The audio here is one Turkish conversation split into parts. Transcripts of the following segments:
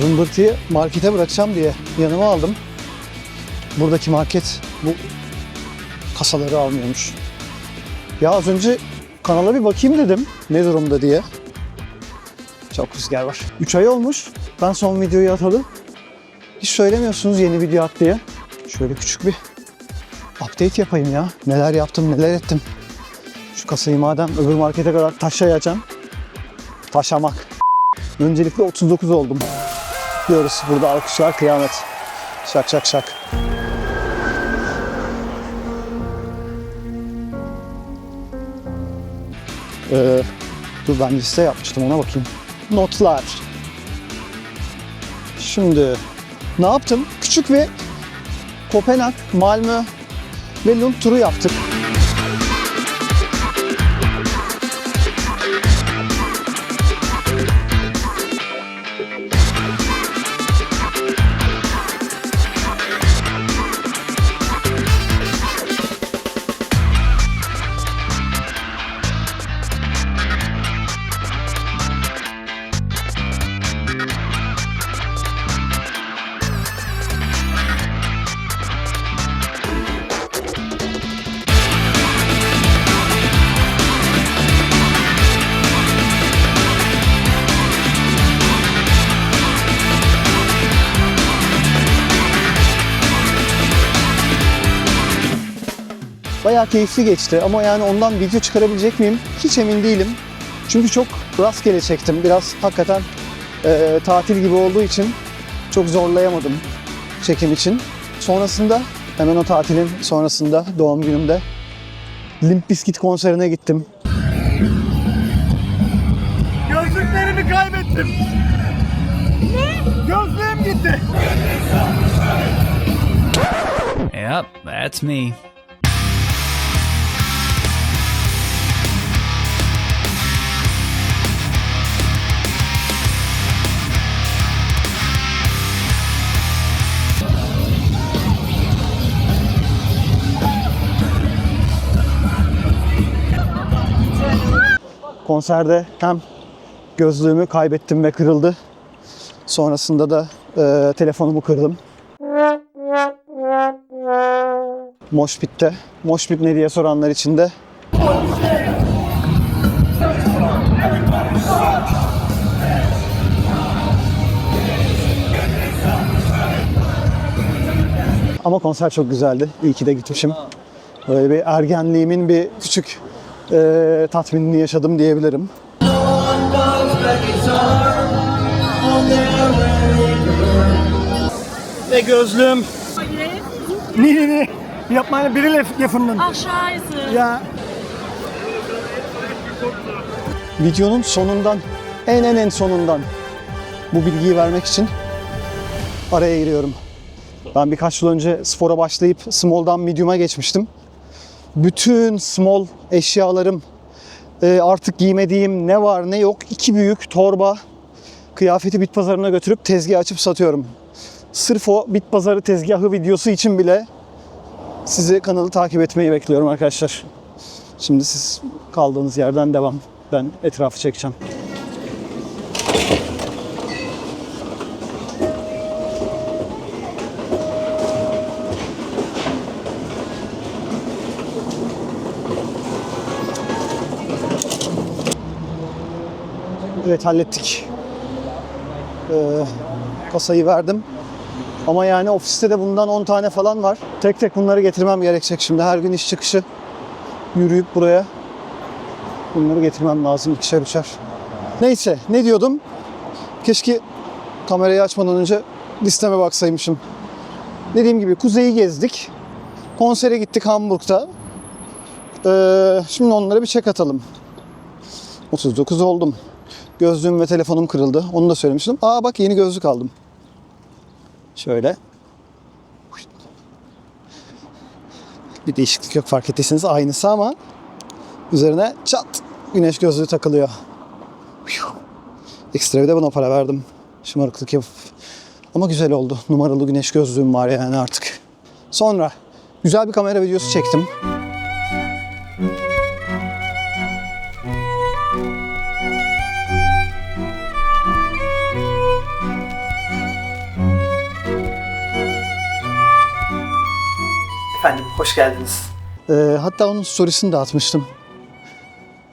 zımbırtıyı markete bırakacağım diye yanıma aldım. Buradaki market bu kasaları almıyormuş. Ya az önce kanala bir bakayım dedim ne durumda diye. Çok rüzgar var. 3 ay olmuş. Ben son videoyu atalı. Hiç söylemiyorsunuz yeni video at diye. Şöyle küçük bir update yapayım ya. Neler yaptım, neler ettim. Şu kasayı madem öbür markete kadar taşıyacağım. Taşamak. Öncelikle 39 oldum. Diyoruz burada alkışlar kıyamet. Şak şak şak. Ee, dur ben liste yapmıştım ona bakayım. Notlar. Şimdi ne yaptım? Küçük bir Kopenhag, Malmö ve Lund turu yaptık. Bayağı keyifli geçti ama yani ondan video çıkarabilecek miyim hiç emin değilim. Çünkü çok rastgele çektim. Biraz hakikaten e, tatil gibi olduğu için çok zorlayamadım çekim için. Sonrasında hemen o tatilin sonrasında doğum günümde Limp Bizkit konserine gittim. Gözlüklerimi kaybettim. Ne? Gözlüğüm gitti. Yep, that's me. Konserde hem gözlüğümü kaybettim ve kırıldı. Sonrasında da e, telefonumu kırdım. Moshpit'te. Moshpit ne diye soranlar için de Ama konser çok güzeldi. İyi ki de gitmişim. Böyle bir ergenliğimin bir küçük e, tatminini yaşadım diyebilirim. Ve gözlüğüm. Nee, nee, nee. Je hebt meine Brille gefunden. Ach scheiße. Ja, Videonun sonundan, en en en sonundan bu bilgiyi vermek için araya giriyorum. Ben birkaç yıl önce spora başlayıp small'dan medium'a geçmiştim. Bütün small eşyalarım, e, artık giymediğim ne var ne yok iki büyük torba kıyafeti bit pazarına götürüp tezgah açıp satıyorum. Sırf o bit pazarı tezgahı videosu için bile sizi kanalı takip etmeyi bekliyorum arkadaşlar. Şimdi siz kaldığınız yerden devam. Ben etrafı çekeceğim. Evet hallettik. Ee, kasayı verdim. Ama yani ofiste de bundan 10 tane falan var. Tek tek bunları getirmem gerekecek şimdi. Her gün iş çıkışı yürüyüp buraya bunları getirmem lazım ikişer üçer. Neyse ne diyordum? Keşke kamerayı açmadan önce listeme baksaymışım. Dediğim gibi kuzeyi gezdik. Konsere gittik Hamburg'da. Ee, şimdi onlara bir çek atalım. 39 oldum. Gözlüğüm ve telefonum kırıldı. Onu da söylemiştim. Aa bak yeni gözlük aldım. Şöyle. Bir değişiklik yok fark ettiyseniz aynısı ama üzerine çat güneş gözlüğü takılıyor. Ekstra bir de buna para verdim. Şımarıklık yapıp. Ama güzel oldu. Numaralı güneş gözlüğüm var yani artık. Sonra güzel bir kamera videosu çektim. Hoş geldiniz. Ee, hatta onun storiesini de atmıştım.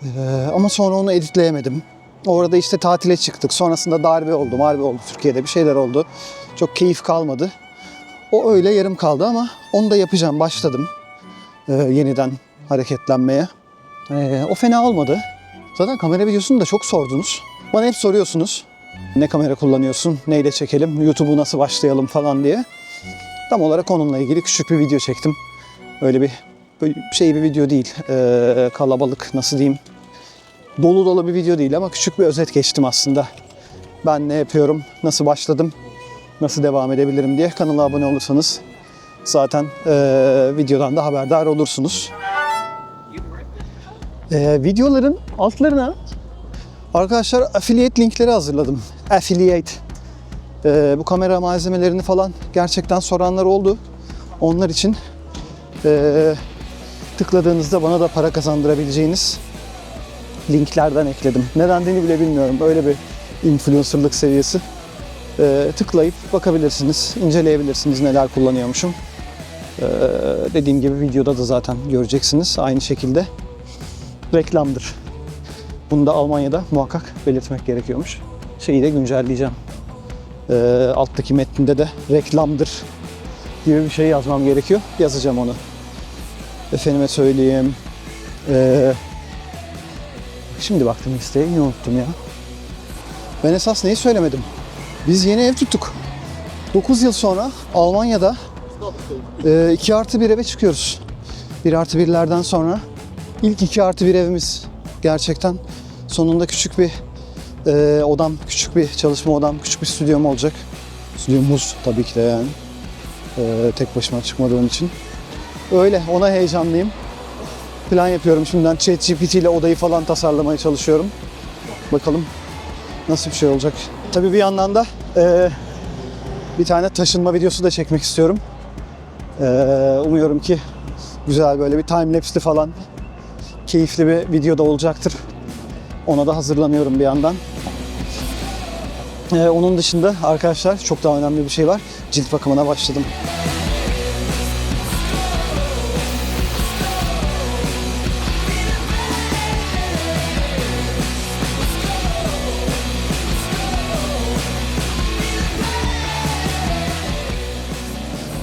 Ee, ama sonra onu editleyemedim. Orada işte tatile çıktık. Sonrasında darbe oldu, marbe oldu Türkiye'de bir şeyler oldu. Çok keyif kalmadı. O öyle yarım kaldı ama onu da yapacağım. Başladım ee, yeniden hareketlenmeye. Ee, o fena olmadı. Zaten kamera videosunu da çok sordunuz. Bana hep soruyorsunuz. Ne kamera kullanıyorsun, neyle çekelim, YouTube'u nasıl başlayalım falan diye. Tam olarak onunla ilgili küçük bir video çektim. Öyle bir böyle şey bir video değil. Ee, kalabalık nasıl diyeyim. Dolu dolu bir video değil ama küçük bir özet geçtim aslında. Ben ne yapıyorum, nasıl başladım, nasıl devam edebilirim diye kanala abone olursanız zaten ee, videodan da haberdar olursunuz. Ee, videoların altlarına arkadaşlar affiliate linkleri hazırladım. Affiliate. Ee, bu kamera malzemelerini falan gerçekten soranlar oldu. Onlar için ee, tıkladığınızda bana da para kazandırabileceğiniz linklerden ekledim. Nedenini bile bilmiyorum. Böyle bir influencerlık seviyesi. Ee, tıklayıp bakabilirsiniz, inceleyebilirsiniz neler kullanıyormuşum. Ee, dediğim gibi videoda da zaten göreceksiniz. Aynı şekilde reklamdır. Bunu da Almanya'da muhakkak belirtmek gerekiyormuş. Şeyi de güncelleyeceğim. Ee, alttaki metninde de reklamdır gibi bir şey yazmam gerekiyor. Yazacağım onu. Efendime söyleyeyim. Ee, şimdi baktım listeye yine unuttum ya. Ben esas neyi söylemedim? Biz yeni ev tuttuk. 9 yıl sonra Almanya'da 2 artı bir eve çıkıyoruz. 1 artı birlerden sonra ilk 2 artı bir evimiz. Gerçekten sonunda küçük bir e, odam, küçük bir çalışma odam, küçük bir stüdyom olacak. Stüdyomuz tabii ki de yani. E, tek başıma çıkmadığım için. Öyle, ona heyecanlıyım. Plan yapıyorum şimdiden. ChatGPT ile odayı falan tasarlamaya çalışıyorum. Bakalım nasıl bir şey olacak. Tabii bir yandan da e, bir tane taşınma videosu da çekmek istiyorum. E, umuyorum ki güzel böyle bir timelapse'li falan keyifli bir video da olacaktır. Ona da hazırlanıyorum bir yandan. Ee, onun dışında arkadaşlar çok daha önemli bir şey var. Cilt bakımına başladım.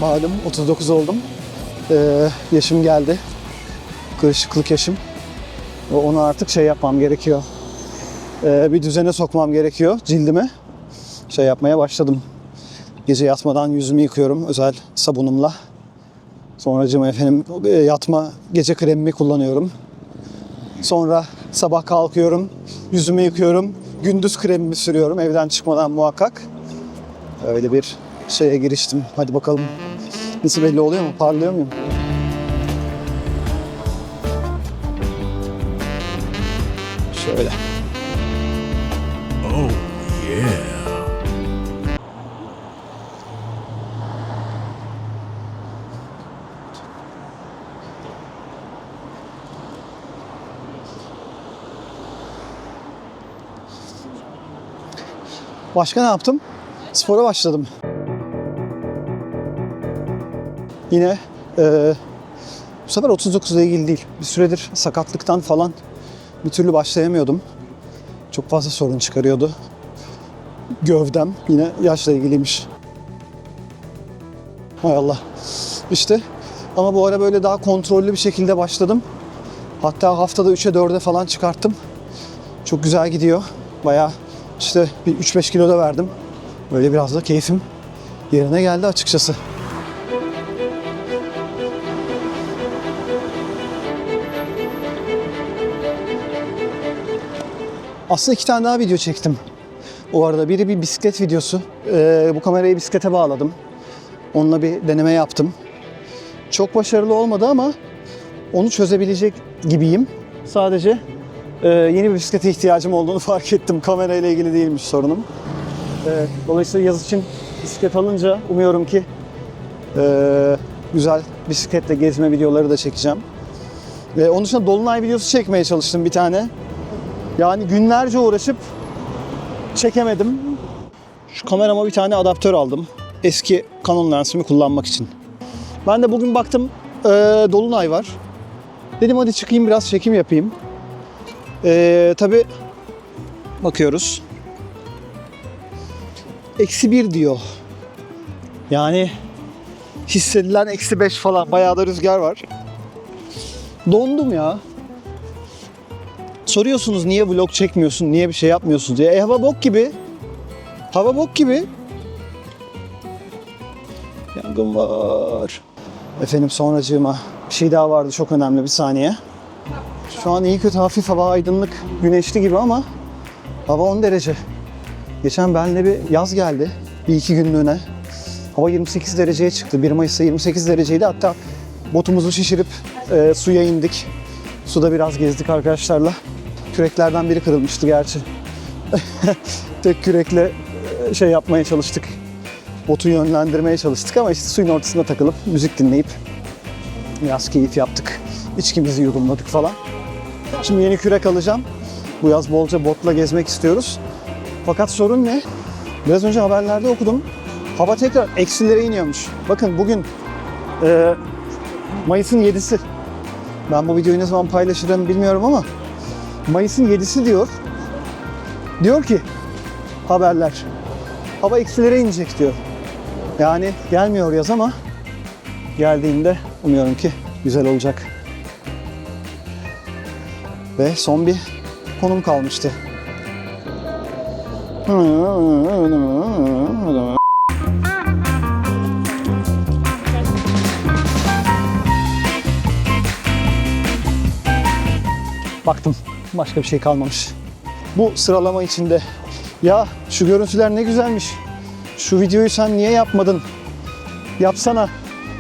Malum 39 oldum. Ee, yaşım geldi. Kırışıklık yaşım. Ve Onu artık şey yapmam gerekiyor. Ee, bir düzene sokmam gerekiyor cildimi. Şey yapmaya başladım. Gece yatmadan yüzümü yıkıyorum özel sabunumla. Sonracığım efendim e, yatma gece kremimi kullanıyorum. Sonra sabah kalkıyorum, yüzümü yıkıyorum, gündüz kremimi sürüyorum evden çıkmadan muhakkak. Öyle bir şeye giriştim. Hadi bakalım. Nasıl belli oluyor mu? Parlıyor muyum? Şöyle. Başka ne yaptım? Spora başladım. Yine eee, bu sefer 39 ile ilgili değil. Bir süredir sakatlıktan falan bir türlü başlayamıyordum. Çok fazla sorun çıkarıyordu. Gövdem yine yaşla ilgiliymiş. Hay Allah. İşte ama bu ara böyle daha kontrollü bir şekilde başladım. Hatta haftada 3'e 4'e falan çıkarttım. Çok güzel gidiyor. Bayağı işte bir 3-5 kilo da verdim. Böyle biraz da keyfim yerine geldi açıkçası. Aslında iki tane daha video çektim. O arada biri bir bisiklet videosu. Ee, bu kamerayı bisiklete bağladım. Onunla bir deneme yaptım. Çok başarılı olmadı ama onu çözebilecek gibiyim. Sadece e, yeni bir bisiklete ihtiyacım olduğunu fark ettim. Kamerayla ilgili değilmiş sorunum. E, dolayısıyla yaz için bisiklet alınca umuyorum ki e, güzel bisikletle gezme videoları da çekeceğim. Ve onun dışında Dolunay videosu çekmeye çalıştım bir tane. Yani günlerce uğraşıp çekemedim. Şu kamerama bir tane adaptör aldım. Eski Canon lensimi kullanmak için. Ben de bugün baktım e, Dolunay var. Dedim hadi çıkayım biraz çekim yapayım. E, tabii bakıyoruz. Eksi bir diyor. Yani hissedilen eksi beş falan. Bayağı da rüzgar var. Dondum ya. Soruyorsunuz niye vlog çekmiyorsun, niye bir şey yapmıyorsun diye. E hava bok gibi. Hava bok gibi. Yangın var. Efendim sonracığıma bir şey daha vardı çok önemli bir saniye. Şu an iyi kötü hafif hava aydınlık, güneşli gibi ama hava 10 derece. Geçen benimle bir yaz geldi. Bir iki günlüğüne. Hava 28 dereceye çıktı. 1 Mayıs'ta 28 dereceydi. Hatta botumuzu şişirip e, suya indik. Suda biraz gezdik arkadaşlarla. Küreklerden biri kırılmıştı gerçi. Tek kürekle e, şey yapmaya çalıştık. Botu yönlendirmeye çalıştık ama işte suyun ortasında takılıp müzik dinleyip biraz keyif yaptık. İçkimizi yudumladık falan. Şimdi yeni kürek alacağım. Bu yaz bolca botla gezmek istiyoruz. Fakat sorun ne? Biraz önce haberlerde okudum. Hava tekrar eksilere iniyormuş. Bakın bugün e, Mayıs'ın 7'si. Ben bu videoyu ne zaman paylaşırım bilmiyorum ama Mayıs'ın 7'si diyor. Diyor ki haberler. Hava eksilere inecek diyor. Yani gelmiyor yaz ama geldiğinde umuyorum ki güzel olacak. Ve son bir konum kalmıştı. Baktım başka bir şey kalmamış. Bu sıralama içinde ya şu görüntüler ne güzelmiş. Şu videoyu sen niye yapmadın? Yapsana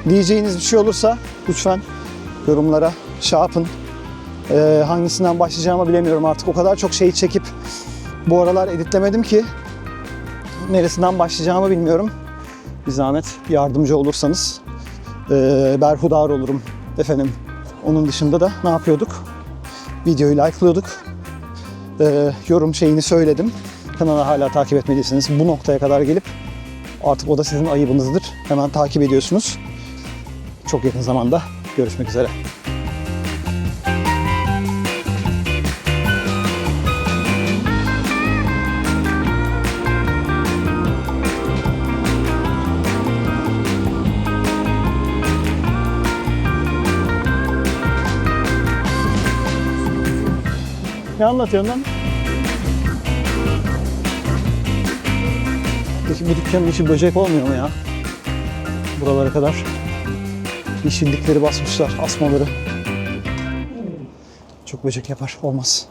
diyeceğiniz bir şey olursa lütfen yorumlara şey. Ee, hangisinden başlayacağımı bilemiyorum artık. O kadar çok şeyi çekip bu aralar editlemedim ki neresinden başlayacağımı bilmiyorum. Bir zahmet yardımcı olursanız ee, berhudar olurum efendim. Onun dışında da ne yapıyorduk? Videoyu like'lıyorduk. Ee, yorum şeyini söyledim. Kanalı hala takip etmediyseniz bu noktaya kadar gelip artık o da sizin ayıbınızdır. Hemen takip ediyorsunuz. Çok yakın zamanda görüşmek üzere. Ne anlatıyorsun lan? Peki bu dükkanın içi böcek olmuyor mu ya? Buralara kadar. Yeşillikleri basmışlar, asmaları. Çok böcek yapar, olmaz.